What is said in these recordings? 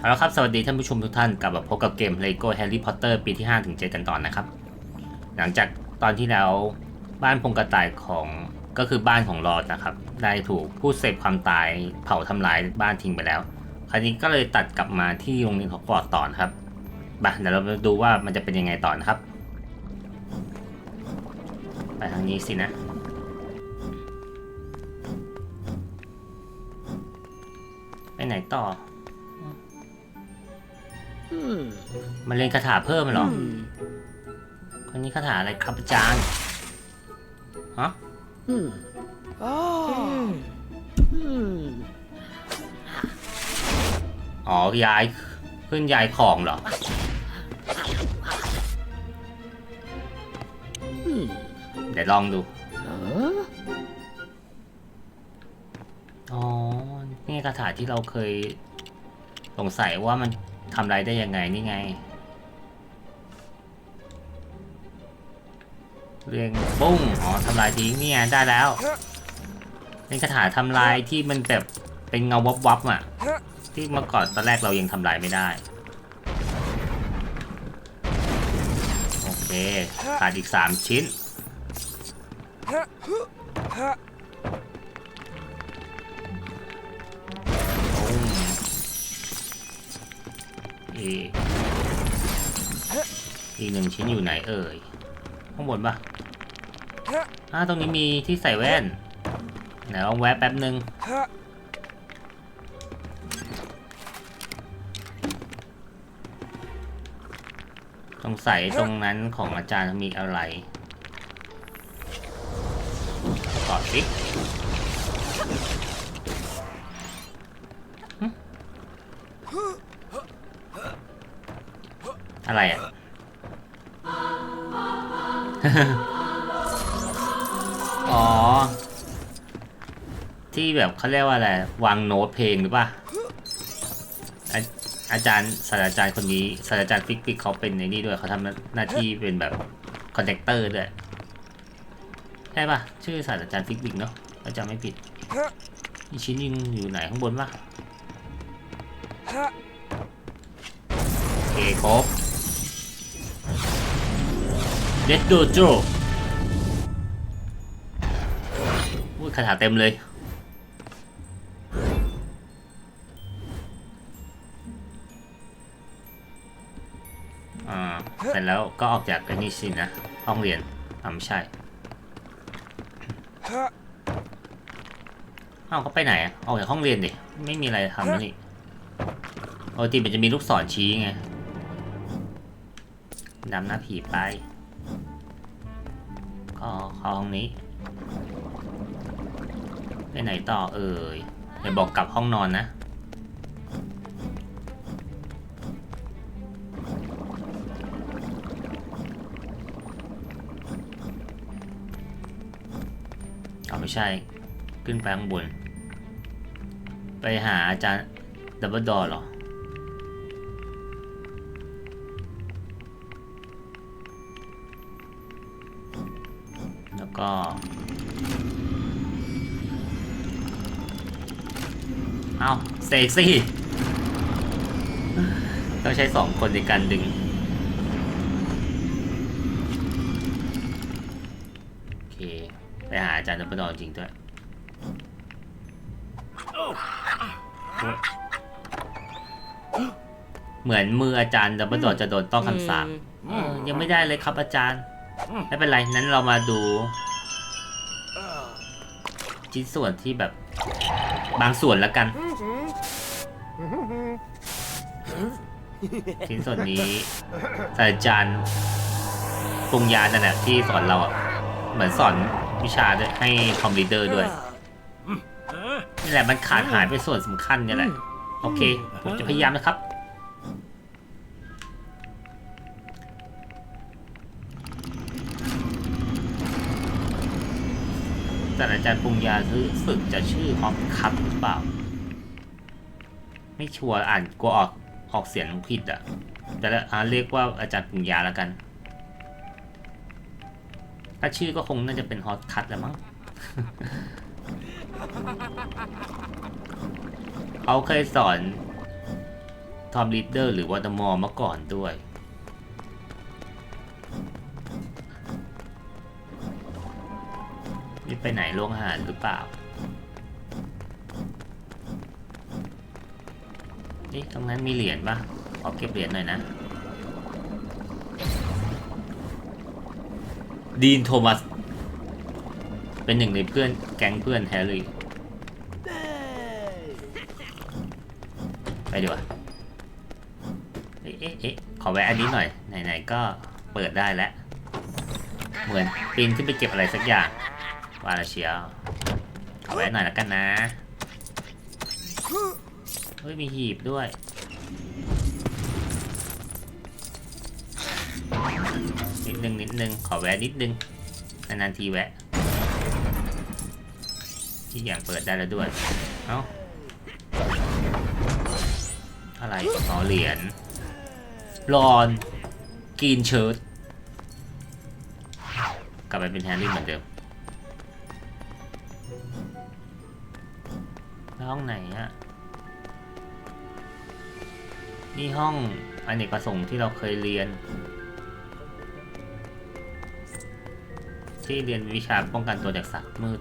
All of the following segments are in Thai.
เอาละครับสวัสดีท่านผู้ชมทุกท่านกลับมาพบกับเกม Lego Harry Potter ปีที่ 5 ถึง 7 กันต่อนะครับ หลังจากตอนที่แล้วบ้านพงกระต่ายของก็คือบ้านของลอร์ดนะครับ ได้ถูกผู้เสพความตายเผาทำลายบ้านทิ้งไปแล้ว คราวนี้ก็เลยตัดกลับมาที่โรงเรียนฮอกวอตส์ต่อนะครับมาเดี๋ยวเรามาดูว่ามันจะเป็นยังไงต่อนะครับ ไปทางนี้สินะไปไหนต่อ มาเรียนคาถาเพิ่มเหรอ คนนี้คาถาอะไรครับอาจารย์ฮะอืมอ๋ออืมอ๋อย้ายขึ้นย้ายของเหรอเดี๋ยวลองดูอ๋อ นี่คาถาที่เราเคยสงสัยว่ามัน ทำไรได้ยังไงนี่ไง เรียงปุ้งอ๋อทำลายทิ้งเนี่ยได้แล้วเป็นคาถาทำลายที่มันแบบเป็นเงาวับวับๆอะ ที่เมื่อก่อนตอนแรกเรายังทำลายไม่ได้ โอเคขาดอีกสามชิ้น อีกอีกหนึ่งชิ้นอยู่ไหนเอ่ย ข้างบนปะอ่าตรงนี้มีที่ใส่แว่นไหนลองแวะแป๊บหนึ่งสงสัยตรงนั้นของอาจารย์มีอะไรต่อสิหึ อะไรอะ อ๋อ ที่แบบเขาเรียกว่าอะไร วางโน้ตเพลงหรือป่ะอาอาจารย์ศาสตราจารย์คนนี้ศาสตราจารย์ฟิกฟิกเขาเป็นในนี่ด้วยเขาทำหน้าที่เป็นแบบคอนแทคเตอร์ด้วยใช่ป่ะชื่อศาสตราจารย์ฟิกฟิกเนาะถ้าจำไม่ผิดอีกชิ้นยิงอยู่ไหนข้างบนป่ะโอเคครบ เด็ดโดโจอุ้ยคาถาเต็มเลย อ่า เสร็จแล้วก็ออกจากไอ้นี่สินะ ห้องเรียนอ่าไม่ใช่เอ้าเขาไปไหนอะออกจากห้องเรียนดิ ไม่มีอะไรทำนี่ปกติมันจะมีลูกศรชี้ไงนำหน้าผีไป ก็เขาห้องนี้ ไปไหนต่อเอ่ยอย่าบอกกลับห้องนอนนะ เอาไม่ใช่ ขึ้นไปข้างบน ไปหาอาจารย์ดับเบิลดอร์หรอ เอาเซกซี่ต้องใช้สองคนในการดึง โอเค ไปหาอาจารย์ดับเบิลดอร์จริงด้วยเหมือนมืออาจารย์ดับเบิลดอร์จะโดนต้องคำสาปเออยังไม่ได้เลยครับอาจารย์ ไม่เป็นไร นั้นเรามาดู ชิ้นส่วนที่แบบบางส่วนแล้วกัน ชิ้นส่วนนี้ศาสตราจารย์ปรุงยานั่นแหละที่สอนเราอะเหมือนสอนวิชาด้วยให้คอมพิวเตอร์ด้วย นี่แหละมันขาดหายไปส่วนสำคัญเนี่ยแหละ โอเค ผมจะพยายามนะครับ แต่อาจารย์ปรุงยารู้สึกจะชื่อออฟคัพหรือเปล่า ไม่ชัวร์อ่านกลัวออก ออกเสียงผิดอะแต่ละอาเรียกว่าอาจารย์ปรุงยาแล้วกัน ถ้าชื่อก็คงน่าจะเป็นฮอตคัทแหล้วมั้งเขาเคยสอนทอมลีดเดอร์หรือวอตมอร์มาก่อนด้วย นี่ไปไหนโรงอาหารหรือเปล่า นี่ตรงนั้นมีเหรียญปะขอเก็บเหรียญหน่อยนะ ดีนโทมัส เป็นหนึ่งในเพื่อนแก๊งเพื่อนแฮร์รี่ ไปดีกว่าเอ๊ะเอ๊ะเอ๊ะขอแวะอันนี้หน่อย ไหนๆ ก็เปิดได้แล้ว เหมือนปีนขึ้นไปเก็บอะไรสักอย่าง ว่าและเชียว ขอแวะหน่อยแล้วกันนะ เฮ้ยมีหีบด้วย นิดนึงนิดนึงขอแวะนิดนึงนานๆทีแวะ ที่อย่างเปิดได้แล้วด้วย เอ้า อะไรอ๋อเหรียญรอนกรีนเชิร์ตกลับไปเป็นแฮร์รี่เหมือนเดิมแล้วห้องไหนอะ นี่ห้องอเนกประสงค์ที่เราเคยเรียน ที่เรียนวิชาป้องกันตัวจากสัตว์มืด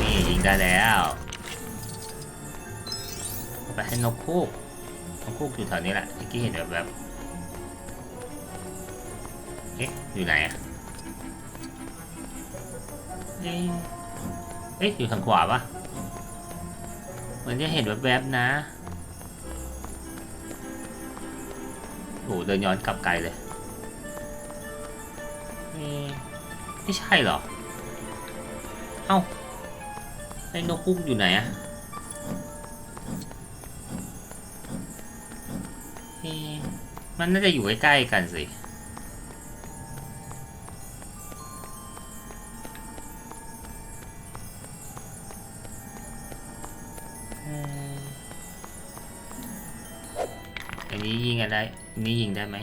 นี่ยิงได้แล้วไปให้นกคูกนกคูกอยู่แถวนี้แหละเมื่อกี้เห็นแบบแบบเอ๊ะอยู่ไหนอะเอ๊ะเอ๊ะอยู่ทางขวาปะเหมือนจะเห็นแบบแบบๆนะ โอ้โหเดินย้อนกลับไกลเลยเอ๊ะไม่ใช่เหรอ เอ้าไอ้นกคุกอยู่ไหนอะเอ๊ะมันน่าจะอยู่ใกล้ๆกันสิ นี้ยิงอะไรอันนี้ยิงได้ไหม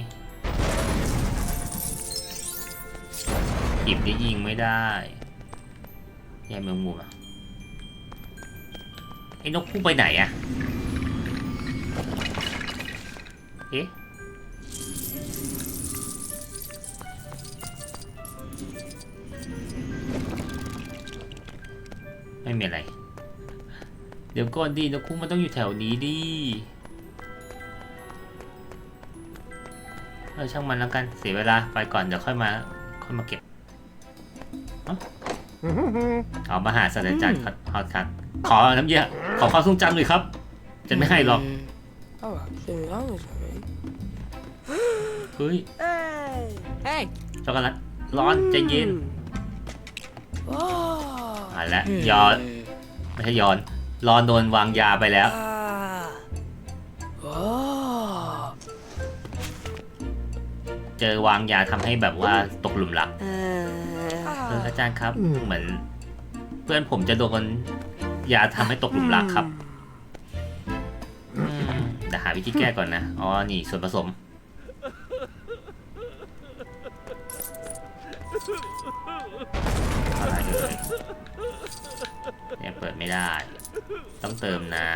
หยิบนี่ยิงไม่ได้แย่เมืองมุมอะไอ้นกคู่ไปไหนอะเอ๊ะไม่มีอะไร เดี๋ยวก่อนดีนกคู่มันต้องอยู่แถวนี้ดิ ออช่างมันแล้วกันเสียเวลาไปก่อนเดี๋ยวค่อยมาค่อยมาเก็บเอ้าเอามาหาศาสตราจารย์ฮอตคัทขอน้ำเยอะขอความทรงจำหน่อยครับจะไม่ให้หรอก Oh, actually, that was alright. เฮ้ย Hey! Hey! ช็อกโกแลตร้อนใจเย็น Oh! อะแล้วย้อนไม่ใช่ย้อนรอนโดนวางยาไปแล้ว เจอวางยาทำให้แบบว่าตกหลุมรัก Uh, เอออาจารย์ครับ เหมือน เพื่อนผมจะโดนยาทำให้ตกหลุมรักครับอืมแต่หาวิธีแก้ก่อนนะ อ๋อ นี่ส่วนผสม อะไรเอ่ยเนี่ยเปิดไม่ได้ ต้องเติมน้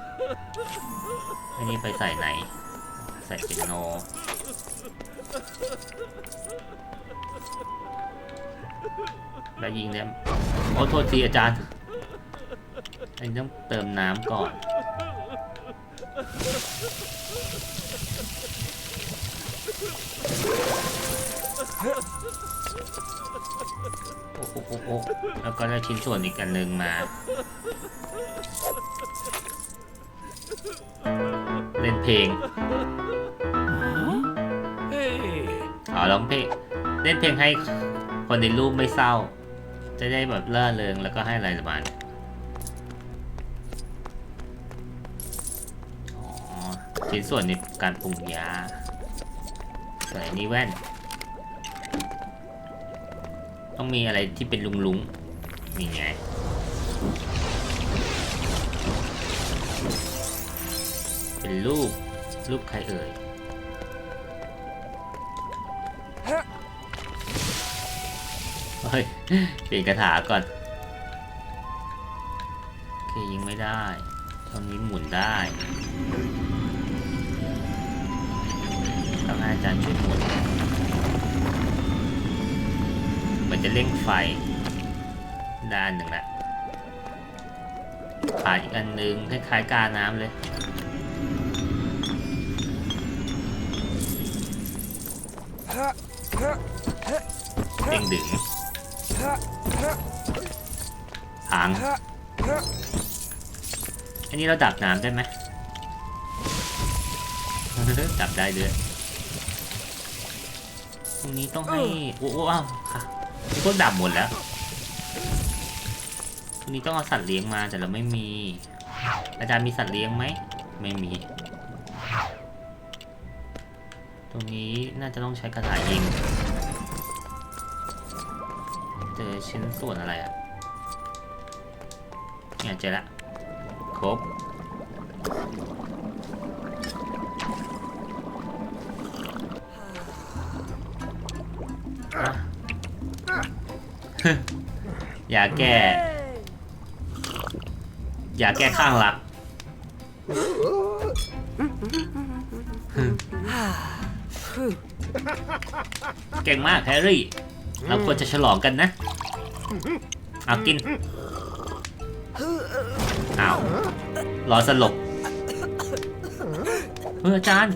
ำอันนี้ไปใส่ไหน ใส่เป็นโน แล้วยิงเนี่ยโอ้โทษทีอาจารย์อันนี้ต้องเติมน้ำก่อน โอ้โหโอ้โหแล้วก็ได้ชิ้นส่วนอีกอันหนึ่งมา เล่นเพลง อ๋อร้องเพลงเล่นเพลงให้คนในรูปไม่เศร้า จะได้แบบเล่าเริงแล้วก็ให้อะไรประมาณอ๋อชิ้นส่วนในการปรุงยาใส่นี่แว่น ต้องมีอะไรที่เป็นลุงลุงๆนี่ไงเป็นรูปรูปใครเอ่ย ฮ้ยเปลี่ยนคาถาก่อน โอเคยิงไม่ได้ตรงนี้หมุนได้อาจารย์ช่วยหมุนเหมือนจะเร่งไฟด้านหนึ่งละขาดอีกอันหนึ่งคล้ายๆกาน้ำเลยเร่งดึง พังอันนี้เราดับน้ำได้ไหมดับได้ด้วยตรงนี้ต้องให้โอ้โหอ้าวค่ะพวกดับหมดแล้วตรงนี้ต้องเอาสัตว์เลี้ยงมาแต่เราไม่มี อาจารย์มีสัตว์เลี้ยงไหมไม่มี ตรงนี้น่าจะต้องใช้กระถายิงเจ อชิ้นส่วนอะไรอะเนี่ยเจอละครบอะยาแก้ยาแก้ข้างหลักเก่งมากแฮร์รี่ เราควรจะฉลองกันนะ เอากินอ้าวรอสลบเอออาจารย์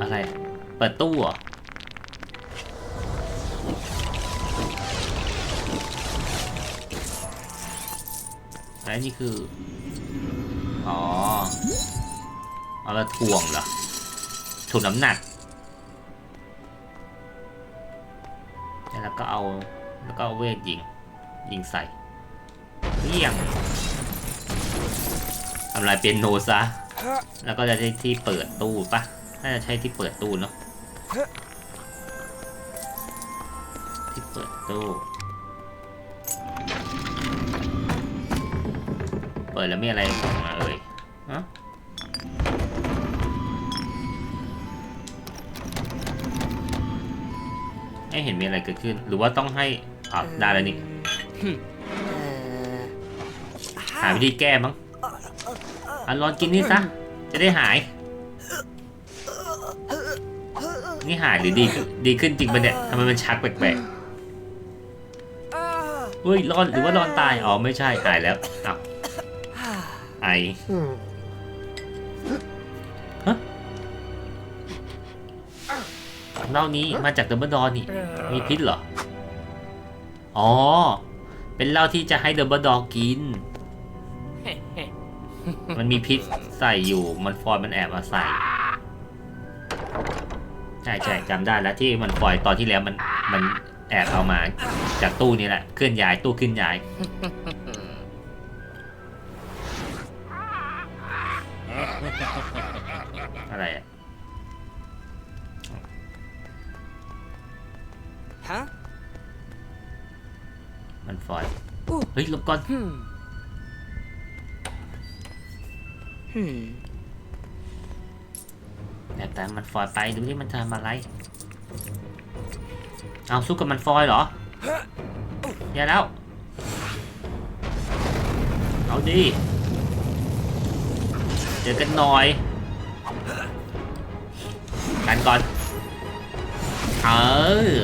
อะไร เปิดตู้เหรอแล้วนี่คือ อ๋อ เอามาถ่วงเหรอถ่วงน้ำหนัก เอาเวทยิง ยิงใส่เยี่ยงทำลายเปียโนซะ แล้วก็จะได้ที่เปิดตู้ปะน่าจะใช้ที่เปิดตู้เนาะที่เปิดตู้ เปิดแล้วมีอะไรออกมาเอ่ยฮะไม่เห็นมีอะไรเกิดขึ้น หรือว่าต้องให้ อ่าได้แล้วนี่หาวิธีแก้มั้งอันร้อนกินนี่ซะ จะได้หาย นี่หายหรือดีขึ้นดีขึ้นจริงปะเนี่ยทำไมมันชักแปลกๆเฮ้ยร้อนหรือว่าร้อนตาย อ๋อ ไม่ใช่ หายแล้วอ้าวไอฮะเหล้านี้มาจากดับเบิลดอนี่ มีพิษเหรอ อ๋อ เป็นเหล้าที่จะให้ดับเบิลดอกิน มันมีพิษใส่อยู่ มันฟอยล์มันแอบมาใส่ ใช่ใช่จำได้แล้วที่มันฟอยล์ตอนที่แล้วมันมันแอบเอามาจากตู้นี่แหละ เคลื่อนย้ายตู้เคลื่อนย้าย ฮ้ยหลบก่อน Hmm. Hmm. แต่แต่มันฟอยล์ไปดูที่มันทำอะไร เอาสู้กับมันฟอยล์เหรออย่าแล้ว เอาดีเจอกันหน่อย กันก่อน เออ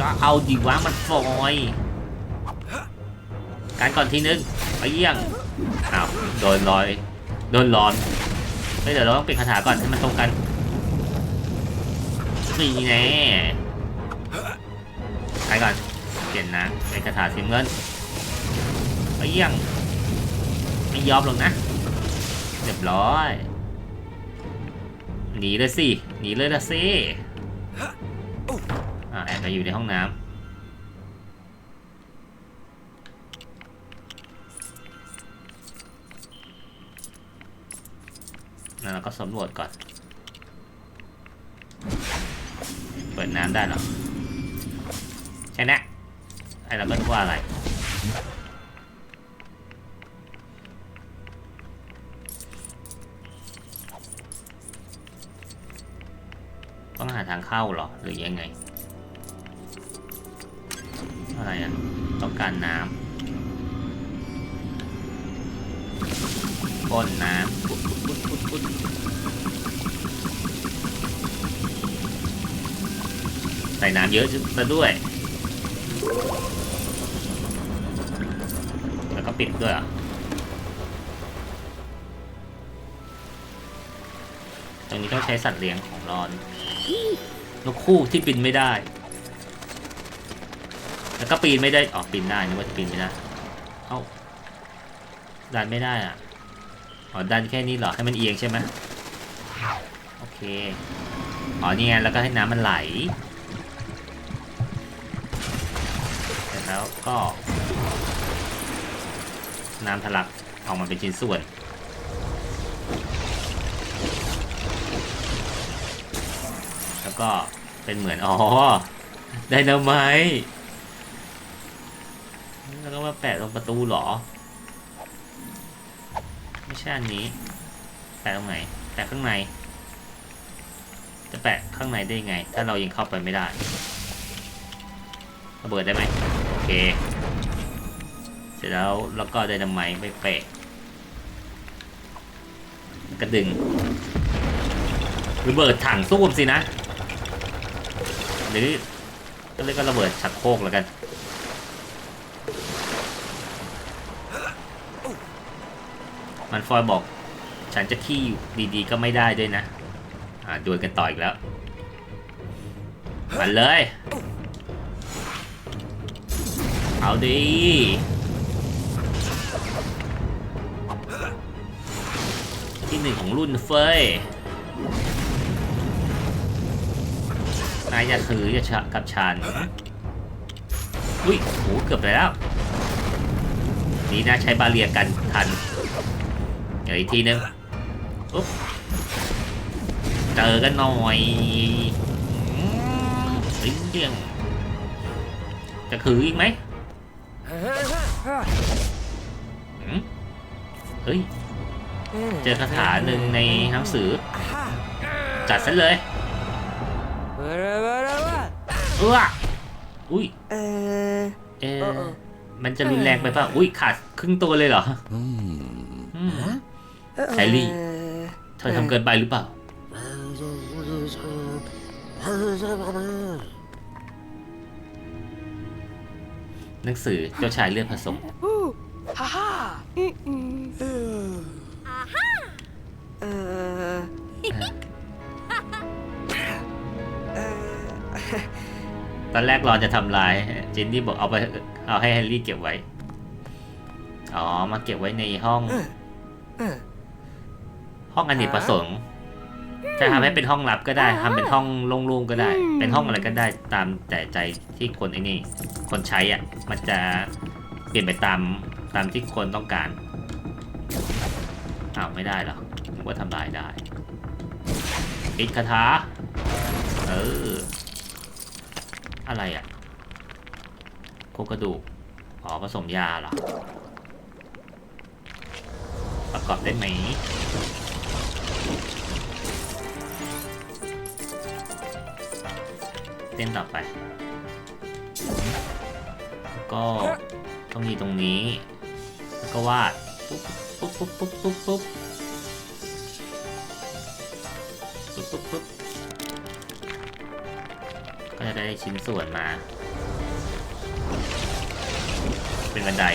ก็เอาดีวะมันฟอย ล์กันก่อนทีนึงไปเยี่ยงอ้าวโดนลอยโดนร้อนเฮ้ยเดี๋ยวเราต้องเปลี่ยนคาถาก่อนให้มันตรงกันนี่แน่ไปก่อนเปลี่ยนนะเป็นคาถาสีน้ำเงินไปเยี่ยงไม่ยอมหรอกนะเรียบร้อยหนีเลยสิหนีเลยละสิอ่าแอบไปอยู่ในห้องน้ำ เราก็สำรวจก่อน เปิดน้ำได้หรอใช่นะไอเราก็นึกว่าอะไรต้องหาทางเข้าหรอ หรือยังไง อะไรอะ ต้องการน้ำ ครบพ่นน้ำปุ๊บปุ๊บปุ๊บปุ๊บปุ๊บใส่น้ำเยอะซะด้วย แล้วก็ปิดด้วยตรงนี้ต้องใช้สัตว์เลี้ยงของรอนนกคู่ที่บินไม่ได้ แล้วก็ปีนไม่ได้ อ๋อ ปีนได้นึกว่าจะปีนไม่ได้ เอ้าดันไม่ได้อะ อ๋อดันแค่นี้เหรอให้มันเอียงใช่ไหมโอเคอ๋อนี่ไงแล้วก็ให้น้ำมันไหลเสร็จแล้วก็ น้ำทะลักออกมาเป็นชิ้นส่วนแล้วก็เป็นเหมือน อ๋อ ไดนาไมต์แล้วก็มาแปะตรงประตูเหรอ ช่อันนี้ แปะตรงไหน แปะข้างใน จะแปะข้างในได้ไง ถ้าเรายังเข้าไปไม่ได้ระเบิดได้ไหมโอเค เสร็จแล้วแล้วก็ไดนาไมต์ไปแปะกระดึงระเบิดถังสู้มสินะ หรือก็เรียกว่าระเบิดชักโครกแล้วกัน มันฟอยบอก ฉันจะขี้อยู่ดีๆก็ไม่ได้ด้วยนะ อ่าดวลกันต่ออีกแล้ว มันเลย เอาดีที่หนึ่งของรุ่นเฟยนายจะถือจะชะกับฉันอุ้ยโหเกือบไปแล้ว ดีนะใช้บาเรียกันทัน เดี๋ยวอีกทีนึงอุ๊บเจอกันหน่อยอืมเฮ้ยเรื่องจะถืออีกไหมหืมเฮ้ย เจอคาถาหนึ่งในหนังสือ จัดซะเลยเอออุ้ยเออเอเอออเออมันจะรุนแรงไปป่ะ อุ้ยขาดครึ่งตัวเลยเหรออืม ไคลี่เธอทำเกินไปหรือเปล่า หนังสือเจ้าชายเลือดผสมฮ่าฮ่าอืมอืมเออเออเออตอนแรกรอนจะทำลาย จินนี่บอกเอาไปเอาให้แฮร์รี่เก็บไว้ อ๋อ มาเก็บไว้ในห้อง เออ ห้องอเนกประสงค์จะทำให้เป็นห้องลับก็ได้ทำเป็นห้องโล่งๆก็ได้อืมเป็นห้องอะไรก็ได้ตามแต่ใจที่คนไอ้นี่ คนใช้อะ มันจะเปลี่ยนไปตามตามที่คนต้องการอ้าวไม่ได้เหรอนึกว่าทำลายได้ปิดคาถาเออ อะไรอะโครงกระดูกอ๋อผสมยาเหรอประกอบได้ไหม เต้นต่อไป ก็ต้องมีตรงนี้ แล้วก็วาดปุ๊บปุ๊บปุ๊บปุ๊บปุ๊บปุ๊บปุ๊บปุ๊บปุ๊บก็จะได้ชิ้นส่วนมา เป็นบันได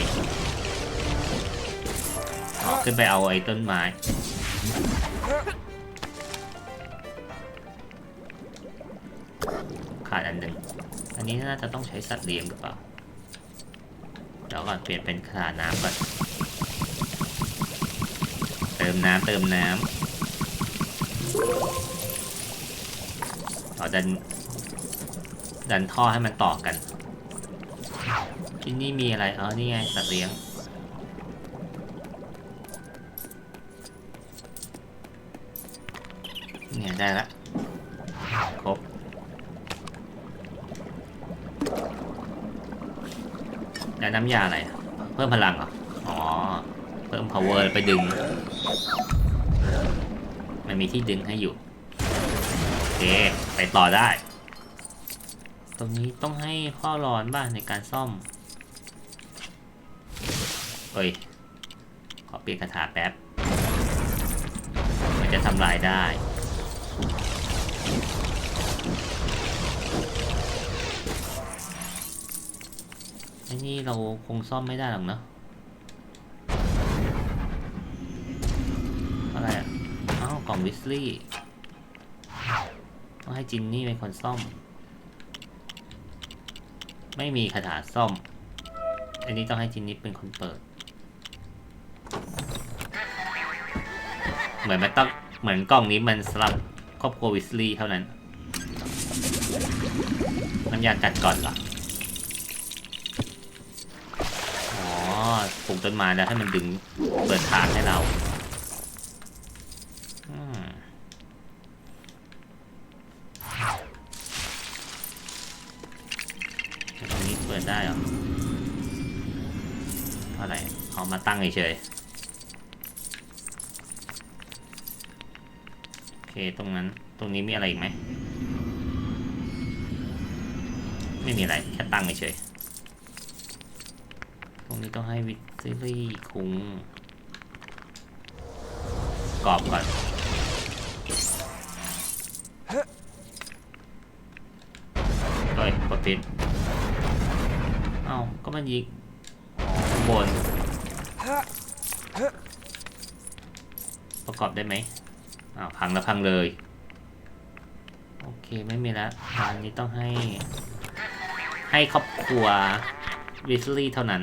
ขึ้นไปเอาไอ้ต้นไม้ ขาดอันหนึ่ง อันนี้น่าจะต้องใช้สัตว์เลี้ยงหรือเปล่า เดี๋ยวก่อนเปลี่ยนเป็นขนาดน้ำก่อน เติมน้ำเติมน้ำเอาดัน ดันท่อให้มันต่อกัน ที่นี่มีอะไรอ๋อนี่ไงสัตว์เลี้ยงเนี่ยได้ละ ครบ แล้ว น้ำยาอะไร เพิ่มพลังเหรอ อ๋อ เพิ่ม power ไปดึง มันมีที่ดึงให้อยู่ โอเค ไปต่อได้ ตรงนี้ต้องให้พ่อร้อนบ้างในการซ่อมเฮ้ย ขอเปลี่ยนคาถาแป๊บ มันจะทำลายได้ อ้นี่เราคงซ่อมไม่ได้หรอกเนอะอะไรอะอ้าวกล่องวิสลี่ต้องให้จินนี่เป็นคนซ่อม ไม่มีคาถาซ่อม อันนี้ต้องให้จินนี่เป็นคนเปิด เหมือนมันต้องเหมือนกล่องนี้มันสำหรับครอบครัววิสลี่เท่านั้นน้ำยากัดก่อนเหรอ ลูกต้นไม้แล้วให้มันดึงเปิดทางให้เราตรงนี้เปิดได้เหรอ อะไรเอามาตั้งเฉยๆโอเค ตรงนั้น ตรงนี้มีอะไรอีกไหม ไม่มีอะไร แค่ตั้งเฉยๆตรงนี้ต้องให้วิ ซิลี่คุงกรอบก่อนโดยกดปิดเอ้าก็มันยิงอ๋อข้างบน ประกอบได้ไหมอ้าวพังแล้วพังเลย โอเคไม่มีแล้วอันนี้ต้องให้ ให้ครอบครัววิสลี่เท่านั้น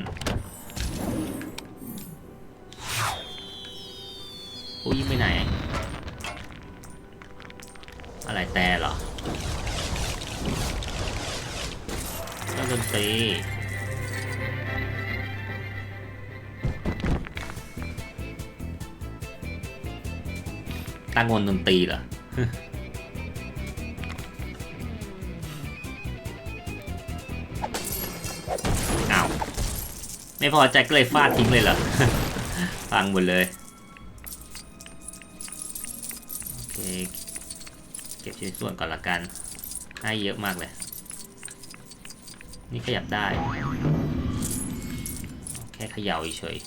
เงวงดนตรีเหรออ้าวไม่พอใจก็เลยฟาดทิ้งเลยเหรอฟังหมดเลย โอเค เก็บชิ้นส่วนก่อนละกัน ให้เยอะมากเลย นี่ขยับได้ แค่เขย่าเฉย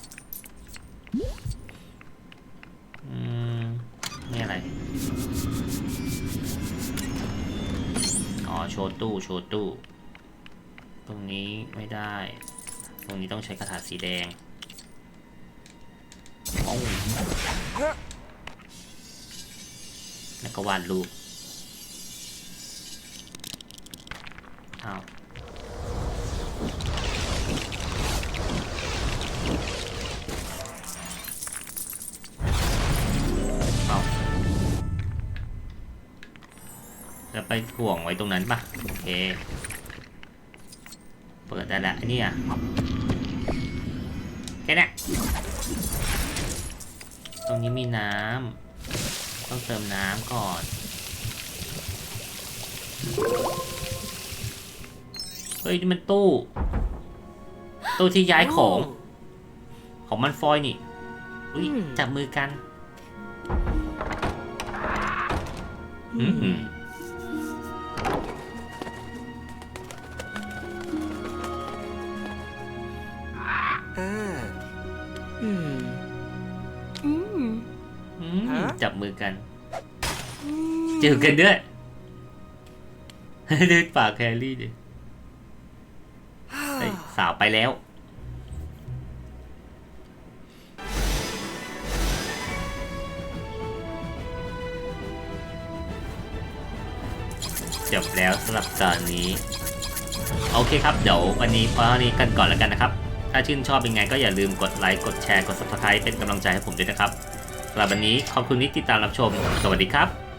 ตู้โชว์ตู้ ตรงนี้ไม่ได้ ตรงนี้ต้องใช้กระถาสีแดงโอ้แล้วก็วาดรูปอ้าวเอาแล้วไปถ่วงไว้ตรงนั้นปะ เคเปิดได้แล้วอันนี้อะแค่เนี้ยตรงนี้มีน้ำต้องเติมน้ำก่อนเฮ้ยนี่มันตู้ ตู้ที่ย้ายของ ของมันฟอยนี่อุ้ยอืมจับมือกัน อืม อ่าอืม อืมอืมฮะ จับมือกันเจอกันด้วย ดูปากแครี่ดิเฮ้ยสาวไปแล้ว จบแล้วสำหรับตอนนี้ โอเคครับ เดี๋ยววันนี้พอเท่านี้กันก่อนแล้วกันนะครับ ถ้าชื่นชอบเป็นไงก็อย่าลืมกดไลค์กดแชร์กด subscribe เป็นกำลังใจให้ผมด้วยนะครับสำหรับวันนี้ขอบคุณที่ติดตามรับชม สวัสดีครับ